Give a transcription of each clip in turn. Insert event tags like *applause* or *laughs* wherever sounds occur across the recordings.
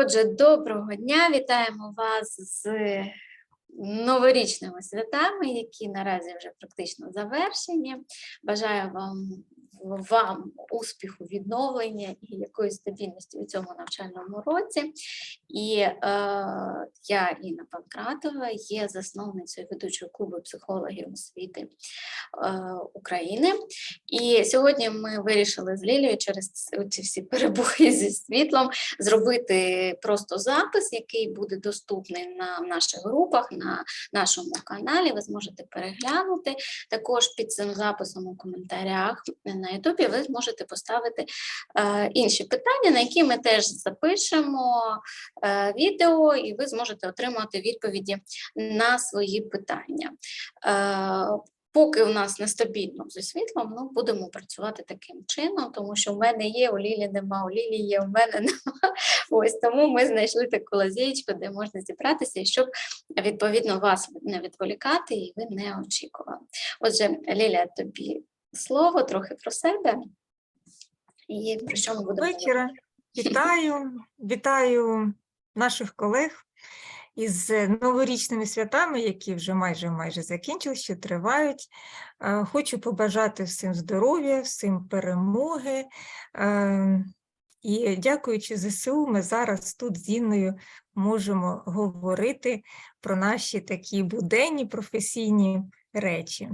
Отже, доброго дня! Вітаємо вас з новорічними святами, які наразі вже практично завершені. Бажаю вам, вам успіху, відновлення і якоїсь стабільності у цьому навчальному році. І е, я, Інна Панкратова, є засновницею ведучого клубу психологів освіти е, України. І сьогодні ми вирішили з Лілією через ці всі перебої *laughs* зі світлом зробити просто запис, який буде доступний на наших групах, на нашому каналі. Ви зможете переглянути. Також під цим записом у коментарях на Ютубі ви зможете поставити е, інші питання, на які ми теж запишемо е, відео, і ви зможете отримати відповіді на свої питання. Е, Поки у нас нестабільно зі світлом, ну будемо працювати таким чином, тому що в мене є, у Лілі нема, у Лілі є, у мене *laughs* нема. Ось тому ми знайшли таку лазєчку, де можна зібратися, щоб відповідно вас не відволікати і ви не очікували. Отже, Ліля, тобі слово трохи про себе і про що ми будемо вечора. Вітаю, *laughs* вітаю наших колег із новорічними святами, які вже майже майже закінчились, що тривають. Е, Хочу побажати всім здоров'я, всім перемоги. Е, І дякуючи ЗСУ, ми зараз тут з Інною можемо говорити про наші такі буденні професійні речі.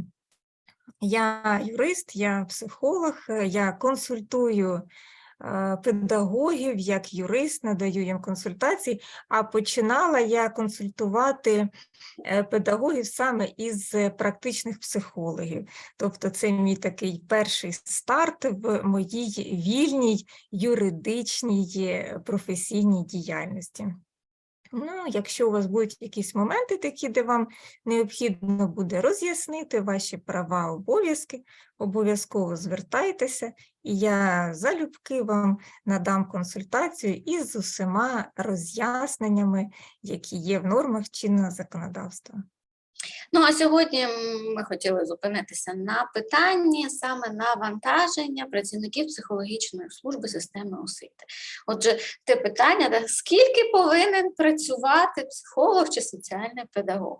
Я юрист, я психолог, е, я консультую е, педагогів як юрист, надаю їм консультації, а починала я консультувати е, педагогів саме із практичних психологів. Тобто це мій такий перший старт в моїй вільній юридичній професійній діяльності. Ну, якщо у вас будуть якісь моменти такі, де вам необхідно буде роз'яснити ваші права, обов'язки, обов'язково звертайтеся, і я залюбки вам надам консультацію із усіма роз'ясненнями, які є в нормах чинного законодавства. Ну а сьогодні ми хотіли зупинитися на питанні саме навантаження працівників психологічної служби системи освіти. Отже, те питання, де скільки повинен працювати психолог чи соціальний педагог,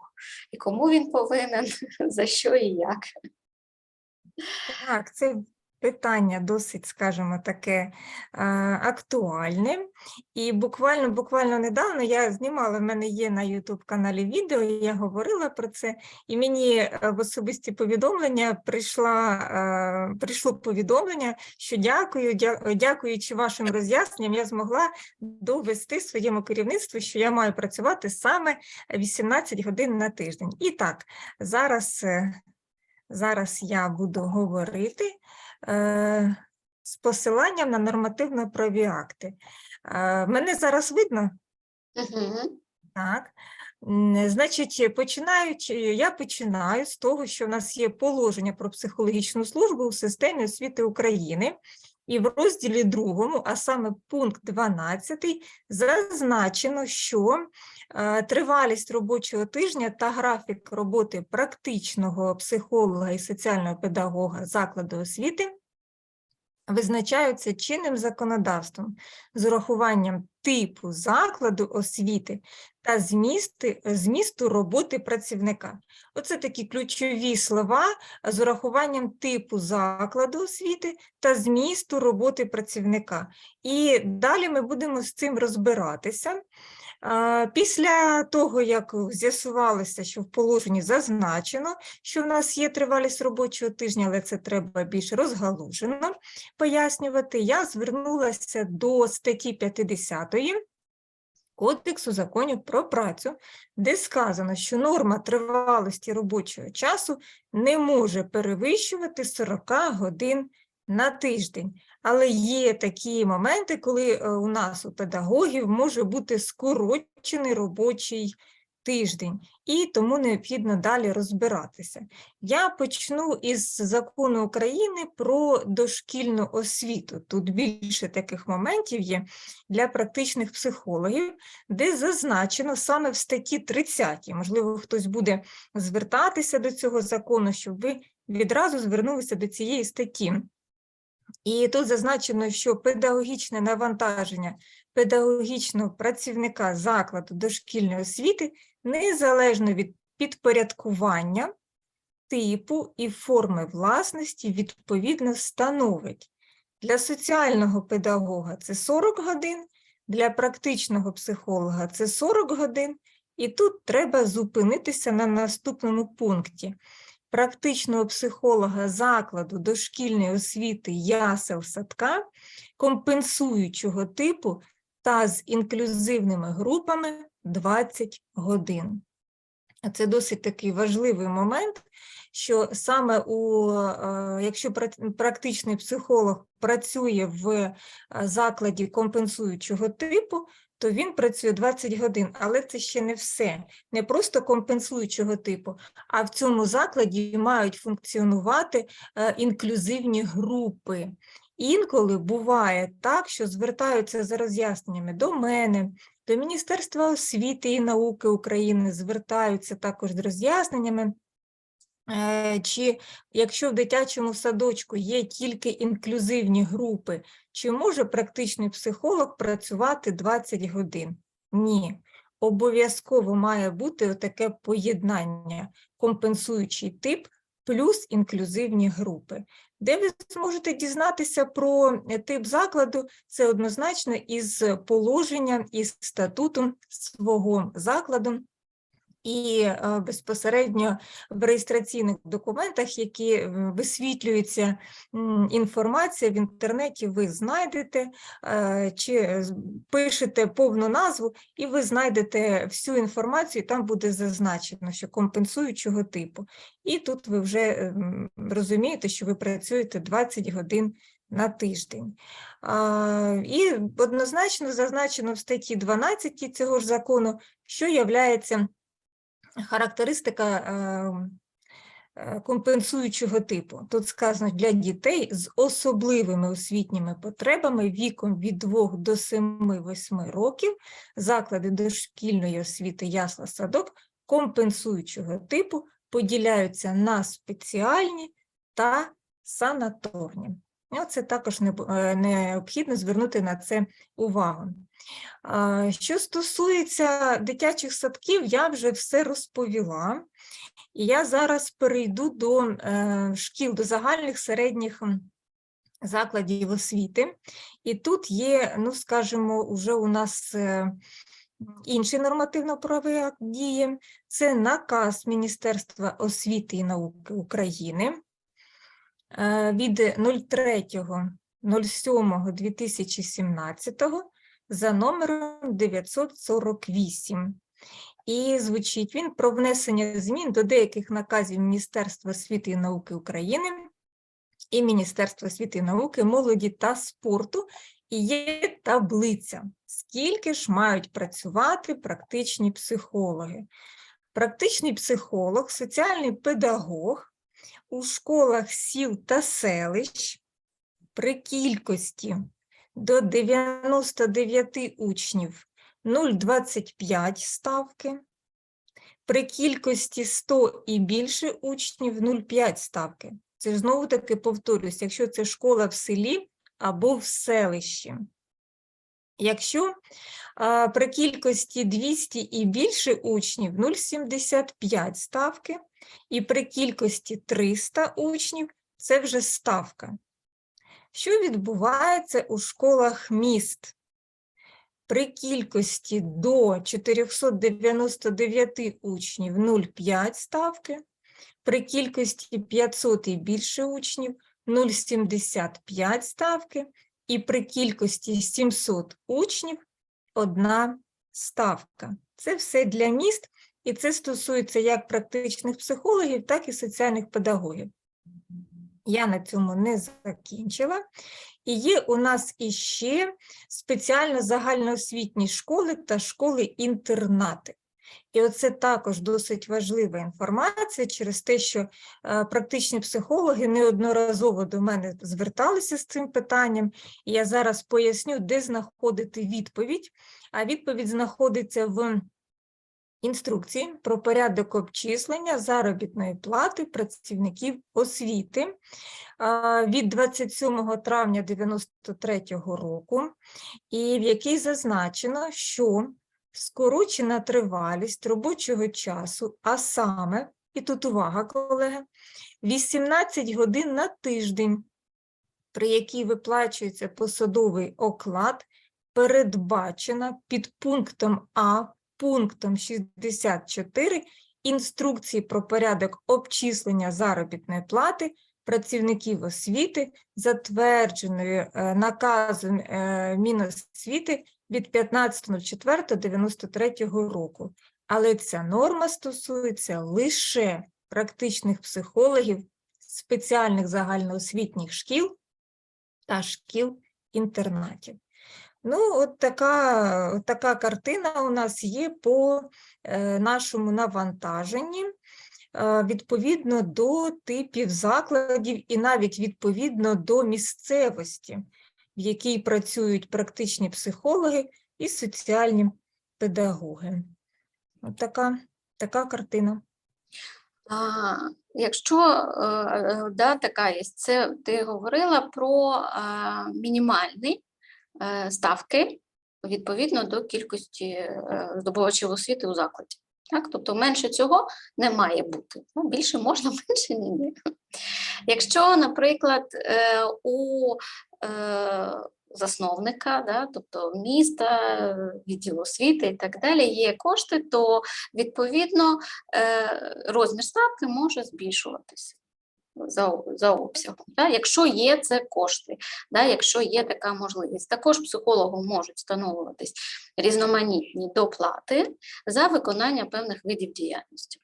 і кому він повинен, *laughs* за що і як. Так, це питання досить, скажімо, таке е, актуальне. І буквально, буквально недавно я знімала, в мене є на YouTube каналі відео, я говорила про це, і мені е, в особисті повідомлення прийшла, е, прийшло повідомлення, що дякую, дя- дякуючи вашим роз'ясненням, я змогла довести своєму керівництву, що я маю працювати саме 18 годин на тиждень. І так, зараз. Зараз я буду говорити е, з посиланням на нормативно-праві акти. Е, мене зараз видно? Угу. Так. Значить, починаючи, я починаю з того, що в нас є положення про психологічну службу у системі освіти України. І в розділі другому, а саме пункт 12, зазначено, що е, тривалість робочого тижня та графік роботи практичного психолога і соціального педагога закладу освіти визначаються чинним законодавством з урахуванням типу закладу освіти та змісти, змісту роботи працівника. Оце такі ключові слова з урахуванням типу закладу освіти та змісту роботи працівника. І далі ми будемо з цим розбиратися. Після того, як з'ясувалося, що в положенні зазначено, що в нас є тривалість робочого тижня, але це треба більш розгалужено пояснювати, я звернулася до статті 50 Кодексу законів про працю, де сказано, що норма тривалості робочого часу не може перевищувати 40 годин на тиждень. Але є такі моменти, коли е, у нас у педагогів може бути скорочений робочий тиждень, і тому необхідно далі розбиратися. Я почну із закону України про дошкільну освіту. Тут більше таких моментів є для практичних психологів, де зазначено саме в статті 30. Можливо, хтось буде звертатися до цього закону, щоб ви відразу звернулися до цієї статті. І тут зазначено, що педагогічне навантаження педагогічного працівника закладу дошкільної освіти незалежно від підпорядкування, типу і форми власності відповідно становить. Для соціального педагога це 40 годин, для практичного психолога це 40 годин, і тут треба зупинитися на наступному пункті. Практичного психолога закладу дошкільної освіти ясел садка компенсуючого типу та з інклюзивними групами 20 годин. Це досить такий важливий момент, що саме у, е, якщо практичний психолог працює в е, закладі компенсуючого типу, то він працює 20 годин, але це ще не все. Не просто компенсуючого типу, а в цьому закладі мають функціонувати е, інклюзивні групи. Інколи буває так, що звертаються за роз'ясненнями до мене, до Міністерства освіти і науки України, звертаються також з роз'ясненнями. Е, Чи якщо в дитячому садочку є тільки інклюзивні групи, чи може практичний психолог працювати 20 годин? Ні. Обов'язково має бути таке поєднання, компенсуючий тип плюс інклюзивні групи. Де ви зможете дізнатися про е, тип закладу, це однозначно із положення, із статутом свого закладу. І е, безпосередньо в реєстраційних документах, які е, висвітлюється інформація в інтернеті, ви знайдете е, чи пишете повну назву, і ви знайдете всю інформацію, і там буде зазначено, що компенсуючого типу. І тут ви вже розумієте, що ви працюєте 20 годин на тиждень. А, І однозначно зазначено в статті 12 цього ж закону, що являється характеристика е, е, компенсуючого типу. Тут сказано для дітей з особливими освітніми потребами віком від 2 до 7-8 років заклади дошкільної освіти ясла садок компенсуючого типу поділяються на спеціальні та санаторні. І Це також е, необхідно звернути на це увагу. Що стосується дитячих садків, я вже все розповіла. І я зараз перейду до е, шкіл, до загальних середніх закладів освіти. І тут є, ну скажімо, вже у нас е, інший нормативно-правовий акт діє. Це наказ Міністерства освіти і науки України від 03.07.2017 за номером 948. І звучить він про внесення змін до деяких наказів Міністерства освіти і науки України і Міністерства освіти і науки, молоді та спорту. І є таблиця, скільки ж мають працювати практичні психологи. Практичний психолог, соціальний педагог у школах сіл та селищ при кількості до 99 учнів 0,25 ставки, при кількості 100 і більше учнів 0,5 ставки. Це знову таки повторюсь, якщо це школа в селі або в селищі. Якщо а, при кількості 200 і більше учнів 0,75 ставки, і при кількості 300 учнів це вже ставка. Що відбувається у школах міст? При кількості до 499 учнів 0,5 ставки, при кількості 500 і більше учнів 0,75 ставки, і при кількості 700 учнів одна ставка. Це все для міст, і це стосується як практичних психологів, так і соціальних педагогів. Я на цьому не закінчила. І є у нас іще спеціально загальноосвітні школи та школи-інтернати. І оце також досить важлива інформація через те, що е, практичні психологи неодноразово до мене зверталися з цим питанням, і я зараз поясню, де знаходити відповідь. А відповідь знаходиться в інструкції про порядок обчислення заробітної плати працівників освіти від 27 травня 93 року, і в якій зазначено, що скорочена тривалість робочого часу, а саме, і тут увага, колеги, 18 годин на тиждень, при якій виплачується посадовий оклад, передбачена під пунктом А пунктом 64 інструкції про порядок обчислення заробітної плати працівників освіти, затвердженої е, наказом е, Міносвіти від 15.04.93 року. Але ця норма стосується лише практичних психологів спеціальних загальноосвітніх шкіл та шкіл-інтернатів. Ну, от така, от така картина у нас є по е, нашому навантаженні, е, відповідно до типів закладів і навіть відповідно до місцевості, в якій працюють практичні психологи і соціальні педагоги. От така, така картина. А, якщо е, да, така є, це ти говорила про а, мінімальні е, ставки відповідно до кількості е, здобувачів освіти у закладі. Так? Тобто менше цього не має бути. Ну, більше можна, *laughs* менше ні. Якщо, наприклад, е, у е, засновника, да, тобто міста, відділу освіти і так далі, є кошти, то відповідно е, розмір ставки може збільшуватися за, за обсягом, да, якщо є це кошти, да, якщо є така можливість. Також психологу можуть встановлюватись різноманітні доплати за виконання певних видів діяльності.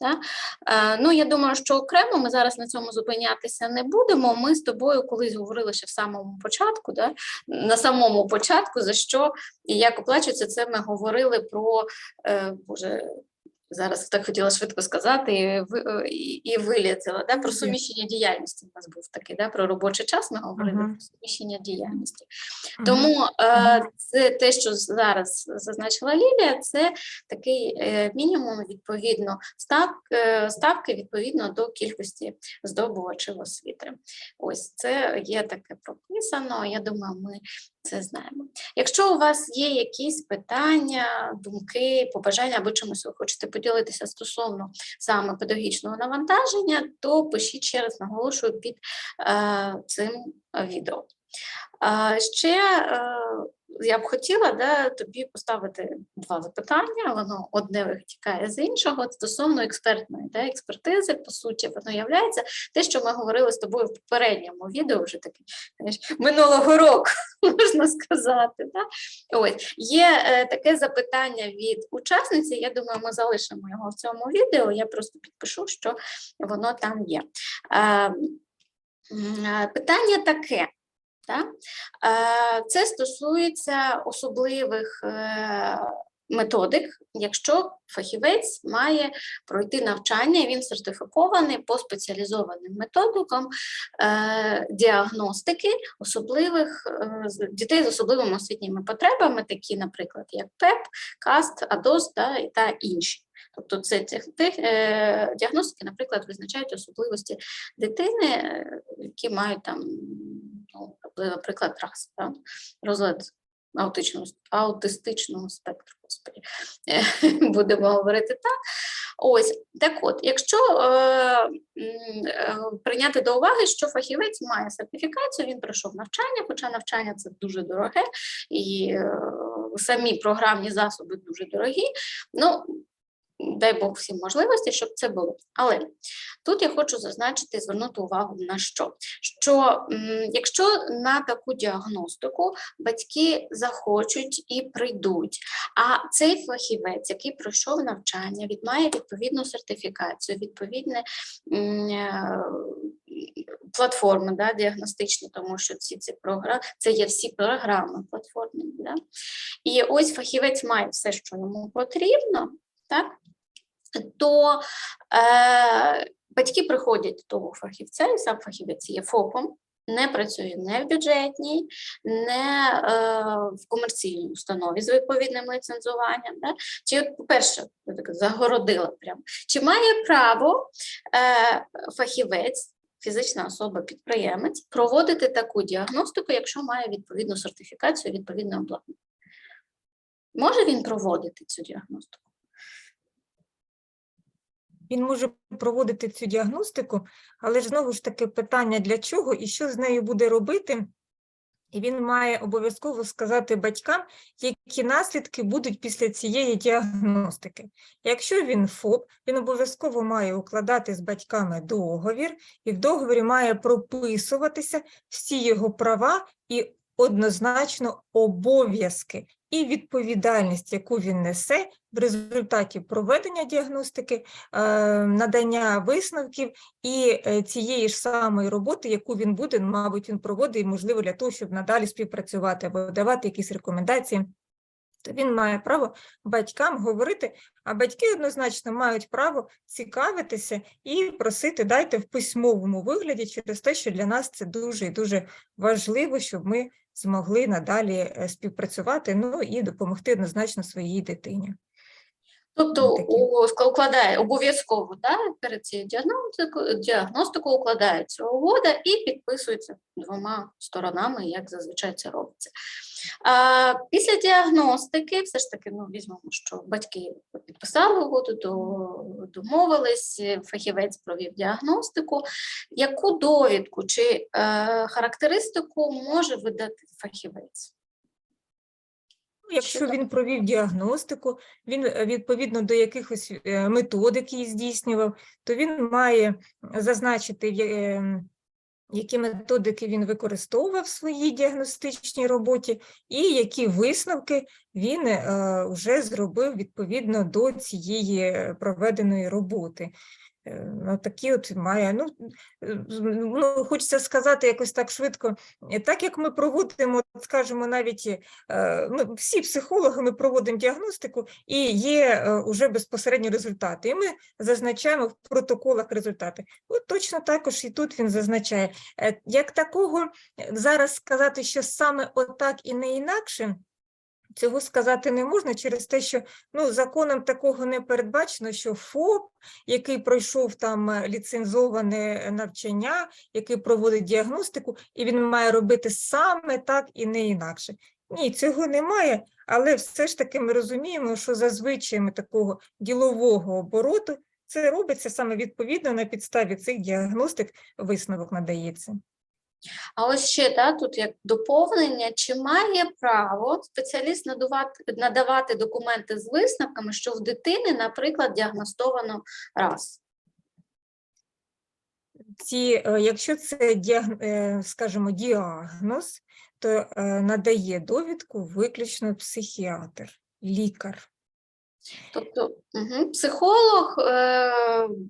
Да? Е, ну, я думаю, що окремо ми зараз на цьому зупинятися не будемо. Ми з тобою колись говорили ще в самому початку, да? на самому початку, за що і як оплачується, це ми говорили про е, Боже, зараз так хотіла швидко сказати, і, е, і, і вилетіла, да? про суміщення діяльності. У нас був такий, да? про робочий час ми говорили Мгм. про суміщення діяльності. Мгм. Тому е, це те, що зараз зазначила Лілія, це такий е, мінімум відповідно став, е, ставки відповідно до кількості здобувачів освіти. Ось це є таке прописано. Я думаю, ми це знаємо. Якщо у вас є якісь питання, думки, побажання або чимось ви хочете поділитися стосовно саме педагогічного навантаження, то пишіть ще раз наголошую під е, цим відео. Е, ще е, я б хотіла да, тобі поставити два запитання. Воно одне витікає з іншого стосовно експертної да, експертизи, по суті, воно являється те, що ми говорили з тобою в попередньому відео, вже таке минулого року, *laughs* можна сказати. Да? Ось є е, таке запитання від учасниці. Я думаю, ми залишимо його в цьому відео. Я просто підпишу, що воно там є. Е, е, питання таке. Е, Це стосується особливих е, методик, якщо фахівець має пройти навчання, він сертифікований по спеціалізованим методикам е, діагностики особливих дітей з особливими освітніми потребами, такі, наприклад, як ПЕП, КАСТ, АДОС та, та інші. Тобто це діагностики, наприклад, визначають особливості дитини, які мають там, ну, наприклад, раз, розлад аутичного, аутистичного спектру, господи, Е, *laughs* будемо говорити так. Ось так от, якщо е, е, прийняти до уваги, що фахівець має сертифікацію, він пройшов навчання, хоча навчання це дуже дороге, і е, самі програмні засоби дуже дорогі. Ну, дай Бог всім можливості, щоб це було. Але тут я хочу зазначити, звернути увагу на що? Що якщо на таку діагностику батьки захочуть і прийдуть, а цей фахівець, який пройшов навчання, він має відповідну сертифікацію, відповідне е, платформи да, діагностичні, тому що ці, ці програми, це є всі програми платформи. Да? І ось фахівець має все, що йому потрібно, так? То е, батьки приходять до фахівця, і сам фахівець є ФОПом, не працює не в бюджетній, не е, в комерційній установі з відповідним ліцензуванням. Да? Чи, по-перше, загородила прямо, чи має право е, фахівець, фізична особа-підприємець, проводити таку діагностику, якщо має відповідну сертифікацію, відповідне обладнання? Може він проводити цю діагностику? Він може проводити цю діагностику, але ж знову ж таки питання для чого і що з нею буде робити. І він має обов'язково сказати батькам, які наслідки будуть після цієї діагностики. Якщо він ФОП, він обов'язково має укладати з батьками договір, і в договорі має прописуватися всі його права і однозначно обов'язки і відповідальність, яку він несе в результаті проведення діагностики, е, надання висновків і е, цієї ж самої роботи, яку він буде, мабуть, він проводить, можливо, для того, щоб надалі співпрацювати або давати якісь рекомендації. То він має право батькам говорити, а батьки однозначно мають право цікавитися і просити дайте в письмовому вигляді через те, що для нас це дуже і дуже важливо, щоб ми змогли надалі е, співпрацювати, ну і допомогти однозначно своїй дитині. Тобто укладає обов'язково да, перед цією діагностикою, діагностикою укладається угода і підписується двома сторонами, як зазвичай це робиться. А, після діагностики, все ж таки, ну, візьмемо, що батьки підписали угоду, до- домовились, фахівець провів діагностику. Яку довідку чи е, характеристику може видати фахівець? Ну, Якщо він провів діагностику, він е, відповідно до якихось е, методик її здійснював, то він має зазначити, які методики він використовував в своїй діагностичній роботі, і які висновки він вже зробив відповідно до цієї е, проведеної роботи. Е, ну, Такі от має, ну, е, ну, хочеться сказати якось так швидко, е, так як ми проводимо, скажімо, навіть е, ми всі психологи ми проводимо діагностику і є е, уже безпосередні результати. І ми зазначаємо в протоколах результати. От точно також і тут він зазначає. Е, Як такого е, зараз сказати, що саме отак і не інакше. Цього сказати не можна через те, що ну, законом такого не передбачено, що ФОП, який пройшов там е, ліцензоване навчання, який проводить діагностику, і він має робити саме так і не інакше. Ні, цього немає, але все ж таки ми розуміємо, що за звичаями такого ділового обороту це робиться саме відповідно на підставі цих діагностик висновок надається. А ось ще да, тут як доповнення, чи має право спеціаліст надавати, надавати документи з висновками, що в дитини, наприклад, діагностовано раз. ці, е, якщо це е, скажімо, діагноз, то е, надає довідку виключно психіатр, лікар. Тобто угу, психолог, е,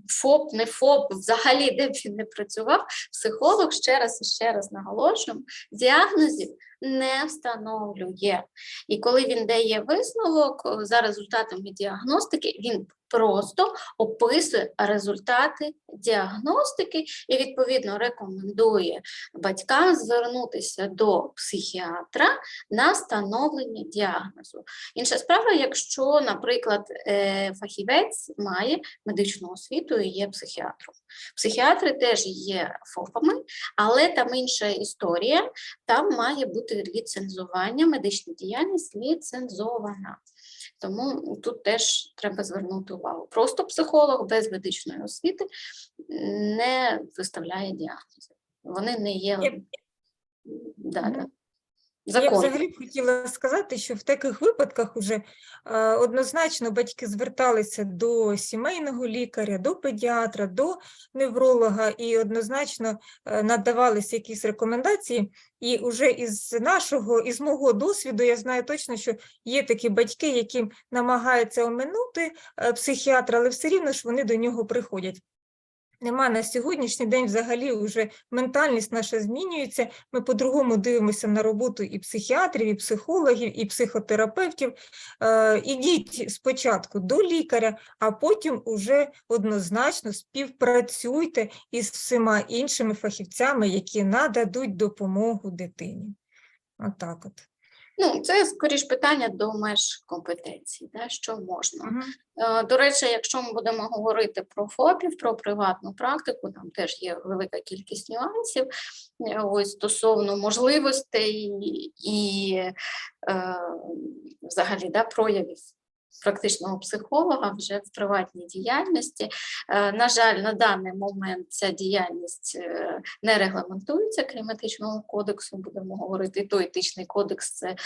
ФОП, не ФОП, взагалі, де б він не працював, психолог ще раз і ще раз наголошуємо, діагнозів не встановлює. І коли він дає висновок е, за результатами діагностики, він просто описує результати діагностики і відповідно рекомендує батькам звернутися до психіатра на встановлення діагнозу. Інша справа, якщо, наприклад, е, фахівець має медичну освіту і є психіатром. Психіатри теж є ФОПами, але там інша історія, там має бути ліцензування, медична діяльність ліцензована. Тому тут теж треба звернути увагу. Просто психолог без медичної освіти не виставляє діагнози. Вони не є Я- да, Да, Я взагалі б хотіла сказати, що в таких випадках уже е, однозначно батьки зверталися до сімейного лікаря, до педіатра, до невролога і однозначно е, надавалися якісь рекомендації. І вже із нашого, із мого досвіду, я знаю точно, що є такі батьки, які намагаються оминути е, психіатра, але все рівно ж вони до нього приходять. Нема на сьогоднішній день взагалі вже ментальність наша змінюється. Ми по-другому дивимося на роботу і психіатрів, і психологів, і психотерапевтів. Е, ідіть спочатку до лікаря, а потім уже однозначно співпрацюйте із всіма іншими фахівцями, які нададуть допомогу дитині. Отак от. Ну, це скоріш питання до меж компетенцій, да, що можна. Uh -huh. До речі, якщо ми будемо говорити про ФОПів, про приватну практику, там теж є велика кількість нюансів е, ось стосовно можливостей і е, взагалі да, проявів практичного психолога вже в приватній діяльності. Е, На жаль, на даний момент ця діяльність е, не регламентується крім етичного кодексу, будемо говорити, і той етичний кодекс це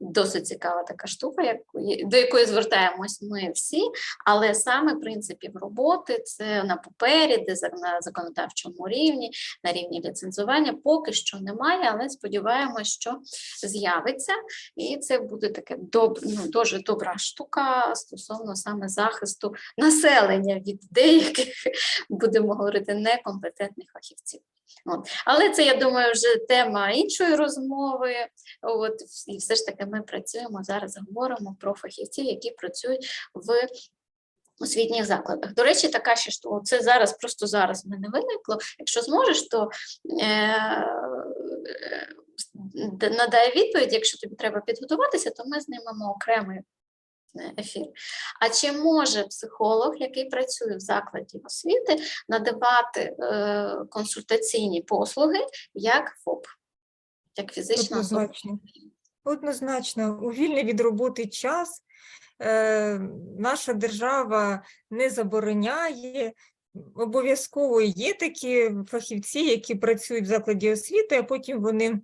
досить цікава така штука, до якої звертаємось ми всі, але саме принципів роботи це на папері, де на законодавчому рівні, на рівні ліцензування поки що немає, але сподіваємось, що з'явиться, і це буде таке доб, ну, дуже добра штука стосовно саме захисту населення від деяких, *laughs* будемо говорити, некомпетентних фахівців. От. Але це, я думаю, вже тема іншої розмови. От, і все ж таки ми працюємо зараз, говоримо про фахівців, які працюють в освітніх закладах. До речі, така ще що це зараз, просто зараз в мене виникло. Якщо зможеш, то е, д- надай відповідь, якщо тобі треба підготуватися, то ми знімемо окремий е, ефір. А чи може психолог, який працює в закладі освіти, надавати е, консультаційні послуги як ФОП, як фізична особа? Однозначно. У вільний від роботи час е, наша держава не забороняє. Обов'язково є такі фахівці, які працюють в закладі освіти, а потім вони,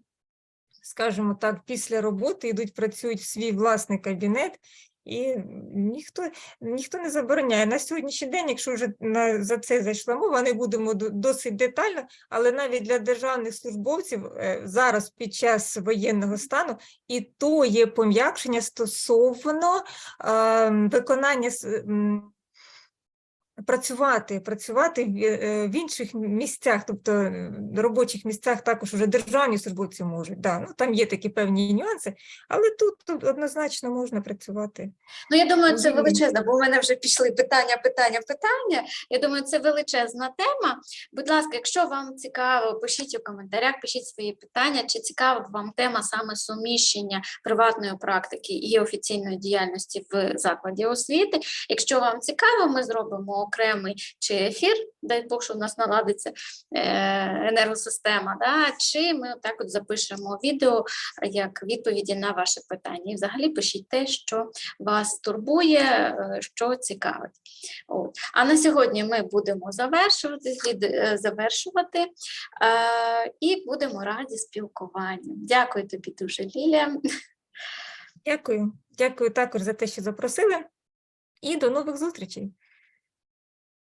скажімо так, після роботи йдуть, працюють в свій власний кабінет, і ніхто, ніхто не забороняє. На сьогоднішній день, якщо вже на, за це зайшла мова, не будемо до- досить детально, але навіть для державних службовців е, зараз під час воєнного стану і то є пом'якшення стосовно е, виконання м, працювати, працювати в, е, в інших місцях, тобто е, робочих місцях також вже державні службовці можуть. Да, ну, там є такі певні нюанси, але тут, тут однозначно можна працювати. Ну, я думаю, це величезна, бо в мене вже пішли питання, питання, питання. Я думаю, це величезна тема. Будь ласка, якщо вам цікаво, пишіть у коментарях, пишіть свої питання, чи цікава вам тема саме суміщення приватної практики і офіційної діяльності в закладі освіти. Якщо вам цікаво, ми зробимо окремий чи ефір, дай Бог, що в нас наладиться е, енергосистема, да, чи ми так от запишемо відео як відповіді на ваші питання. І взагалі пишіть те, що вас турбує, е, що цікавить. От. А на сьогодні ми будемо завершувати, е, завершувати і будемо раді спілкуванню. Дякую тобі дуже, Лілія. Дякую. Дякую також за те, що запросили, і до нових зустрічей.